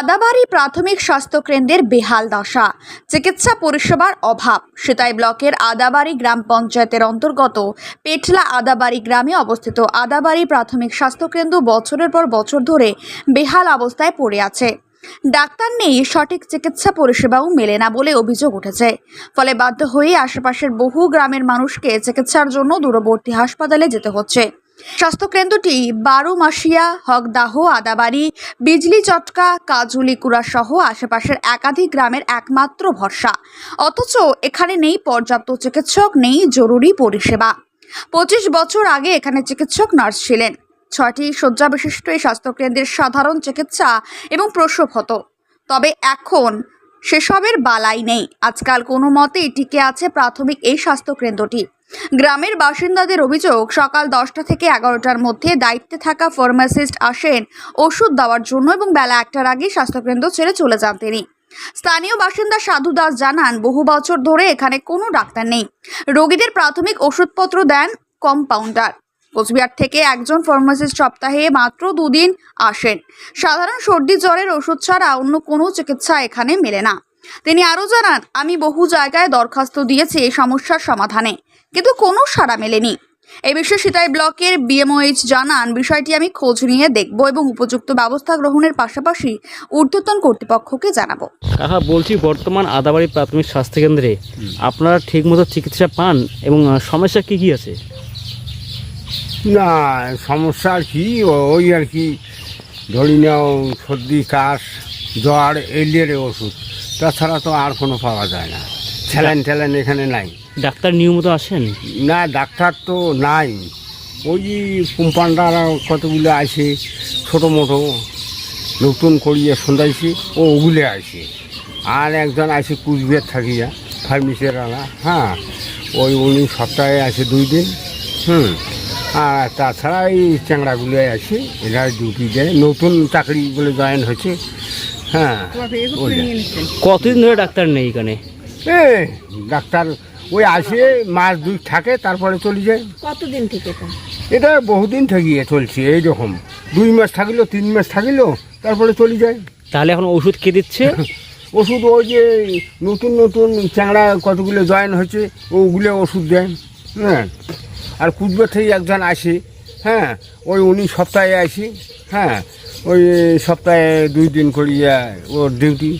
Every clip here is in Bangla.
আদাবাড়ি প্রাথমিক স্বাস্থ্যকেন্দ্রের বেহাল দশা। চিকিৎসা পরিষেবার অভাব। সেতাই ব্লকের আদাবাড়ি গ্রাম পঞ্চায়েতের অন্তর্গত পেটলা আদাবাড়ি গ্রামে অবস্থিত আদাবাড়ি প্রাথমিক স্বাস্থ্যকেন্দ্র বছরের পর বছর ধরে বেহাল অবস্থায় পড়ে আছে। ডাক্তার নেই, সঠিক চিকিৎসা পরিষেবাও মেলে না বলে অভিযোগ উঠেছে। ফলে বাধ্য হয়ে আশেপাশের বহু গ্রামের মানুষকে চিকিৎসার জন্য দূরবর্তী হাসপাতালে যেতে হচ্ছে। স্বাস্থ্যকেন্দ্রটি বারো মাসিয়া হকদাহ, আদাবাড়ি, বিজলি চটকা কাজুলিকুড়া সহ আশেপাশের একাধিক গ্রামের একমাত্র ভরসা। অথচ এখানে নেই পর্যাপ্ত চিকিৎসক, নেই জরুরি পরিষেবা। পঁচিশ বছর আগে এখানে চিকিৎসক নার্স ছিলেন। ছয়টি শয্যা বিশিষ্ট এই স্বাস্থ্যকেন্দ্রের সাধারণ চিকিৎসা এবং প্রসব হতো। তবে এখন সেসবের বালাই নেই। আজকাল কোনো মতেই টিকে আছে প্রাথমিক এই স্বাস্থ্যকেন্দ্রটি। গ্রামের বাসিন্দাদের অভিযোগ, সকাল দশটা থেকে এগারোটার মধ্যে দায়িত্বে থাকা ফার্মাসিস্ট আসেন ওষুধ দেওয়ার জন্য এবং বেলা একটার আগে স্বাস্থ্যকেন্দ্র ছেড়ে চলে যান তিনি। স্থানীয় বাসিন্দা সাধু দাস জানান, বহু বছর ধরে এখানে কোনো ডাক্তার নেই। রোগীদের প্রাথমিক ওষুধপত্র দেন কম্পাউন্ডার। কোচবিহার থেকে একজন ফার্মাসিস্ট সপ্তাহে মাত্র দুদিন আসেন। সাধারণ সর্দি জ্বরের ওষুধ ছাড়া অন্য কোনো চিকিৎসা এখানে মেলে না। তিনি আরও জানান, আমি বহু জায়গায় দরখাস্ত দিয়েছি এই সমস্যার সমাধানে। কিন্তু কোনো সাড়া মেলেনি। এ বিষয়ে সিতাই ব্লকের বিএমওএইচ জানান বিষয়টি আমি খোঁজ নিয়ে দেখব এবং উপযুক্ত ব্যবস্থা গ্রহণের পাশাপাশি ঊর্ধ্বতন কর্তৃপক্ষকে জানাব। কাকা বলছি বর্তমান আদাবাড়ি প্রাথমিক স্বাস্থ্যকেন্দ্রে আপনারা ঠিকমতো চিকিৎসা পান এবং সমস্যা কি কি আছে? না সমস্যা আর কি ওই আর কি ধরি নাও সর্দি কাশ জ্বর এলিয়ের ওষুধ। তাছাড়া তো আর কোনো পাওয়া যায় না। স্যালাইন ট্যালাইন এখানে নাই। ডাক্তার নিয়মিত আসেন? না ডাক্তার তো নাই। ওই কোম্পান্ডার কতগুলো আসে ছোটো মোটো নতুন করিয়ে সন্ধ্যাইছি ও ওগুলো আসে আর একজন আসে কুচবিহার থাকিয়া ফার্মেসির আলা হ্যাঁ ওই উনি সপ্তাহে আসে দুই দিন হুম। আর তাছাড়া এই চ্যাংড়াগুলো আসে এরা ডিউটি দেয় নতুন চাকরি বলে জয়েন হয়েছে হ্যাঁ। কতদিন ধরে ডাক্তার নেই এখানে? এ ডাক্তার ওই আসে মাস দুই থাকে তারপরে চলে যায়। কতদিন থেকে এটা এটা বহুদিন থেকে চলছে এইরকম দুই মাস থাকিলো তিন মাস থাকিলো তারপরে চলে যায়। তাহলে এখন ওষুধ কে দিচ্ছে? ওষুধ ওই যে নতুন নতুন চ্যাংড়া কতগুলো জয়েন হয়েছে ওগুলো ওষুধ দেয়। হ্যাঁ। আর কুচবিহার থেকে একজন আসে হ্যাঁ ওই উনি সপ্তাহে আসি হ্যাঁ ওই সপ্তাহে দুই দিন করিয়া ওর ডিউটি।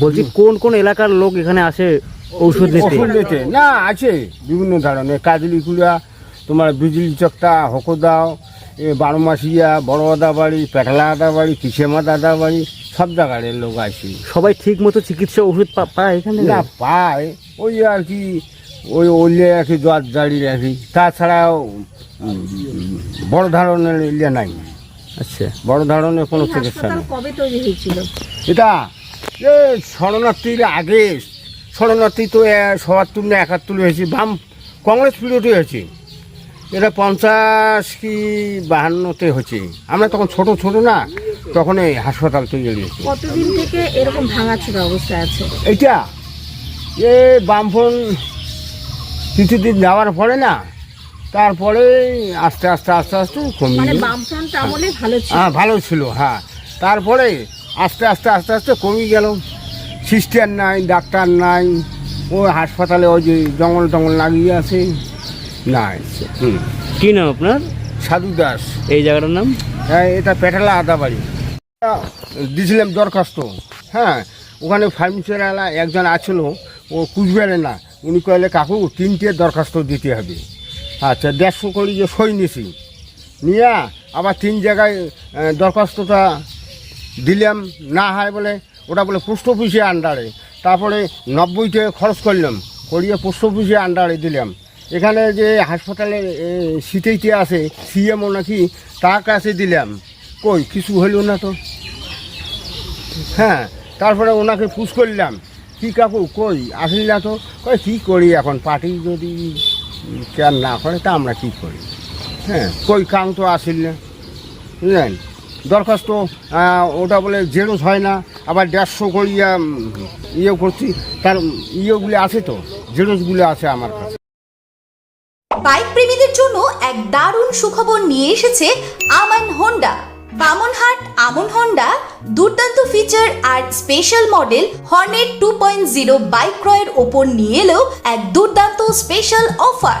বলছি কোন কোন এলাকার লোক এখানে আসে? ঔষধ নিতে ওষুধ না আছে বিভিন্ন ধরনের। কাজলিকুলা তোমার বিজলি চকটা হকদাও এ বারো মাসিয়া বড় আদাবাড়ি পেটলা আদাবাড়ি কিসেমা আদাবাড়ি সব জায়গার লোক আসে সবাই ঠিক মতো চিকিৎসা ওষুধ পা- পায় এখানে? না পায়। ওই আর কি ওই ওলে আর কি জ্বর জারি রাখি তাছাড়াও উম, বড় ধরনের ইয়ে নাই। আচ্ছা। বড় ধরনের কোনো চিকিৎসা হাসপাতাল নেই। কবে তৈরি হয়েছিল? এটা এ শরণার্থীর আগে শরণার্থী তো সবাত্তর না একাত্তর হয়েছে বাম কংগ্রেস পিরিয়ডে হয়েছে। এটা পঞ্চাশ কি বাহান্নতে হয়েছে। আমরা তখন ছোট ছোট না তখন এই হাসপাতাল তৈরি হয়েছে। কতদিন থেকে এরকম ভাঙাচোরা অবস্থায় আছে? এইটা এ বামফোন কিছুদিন যাওয়ার পরে না তারপরে আস্তে আস্তে আস্তে আস্তে কমে মানে হ্যাঁ ভালো ছিল হ্যাঁ। তারপরে আস্তে আস্তে আস্তে আস্তে কমে গেল। সিস্টার নাই ডাক্তার নাই ওই হাসপাতালে ওই যে জঙ্গল টঙ্গল লাগিয়ে আছে নাই। হুম। কি নাম আপনার? সাধু দাস। এই জায়গাটার নাম? হ্যাঁ এটা পেটালা আদাবাড়ি দিয়েছিলাম দরখাস্ত। হ্যাঁ ওখানে ফার্নিচারওয়ালা একজন আছিল ও কুচবিহারে না। উনি কইলে কাকু তিনটে দরখাস্ত দিতে হবে। আচ্ছা দেড়শো করি যে সই নিছি। নিয়ে আবার তিন জায়গায় দরখাস্তটা দিলাম না হয় বলে ওটা বলে পোস্ট অফিসে আন্ডারে তারপরে নব্বই টাকা খরচ করলাম, করিয়ে পোস্ট অফিসে আন্ডারে দিলাম। এখানে যে হাসপাতালে সিটেইতে আছে সিএমও নাকি, তার কাছে দিলাম। কই, কিছু হইল না তো? হ্যাঁ তারপরে ওনাকে পুষ করলাম। কি কাকু, কই, আসলি না তো? কই, কী করি এখন? পার্টি যদি কেয়ার না করে, তা আমরা কী করি? হ্যাঁ কই, কাম তো আসিল না। বুঝলেন? দরখাস্ত ওটা বলে জেরোস হয় না। আবার দেড়শো করিয়া ইয়ে করছি। তার ইয়েগুলো আছে তো জেরোসগুলো আছে আমার কাছে। বাইক প্রেমীদের জন্য এক দারুণ সুখবর নিয়ে এসেছে আমান হোন্ডা। বামনহাট আমন হন্ডা দুর্দান্ত ফিচার আর special model Hornet two point zero bike ক্রয়ের ওপর নিয়ে এলো এক দুর্দান্ত স্পেশাল অফার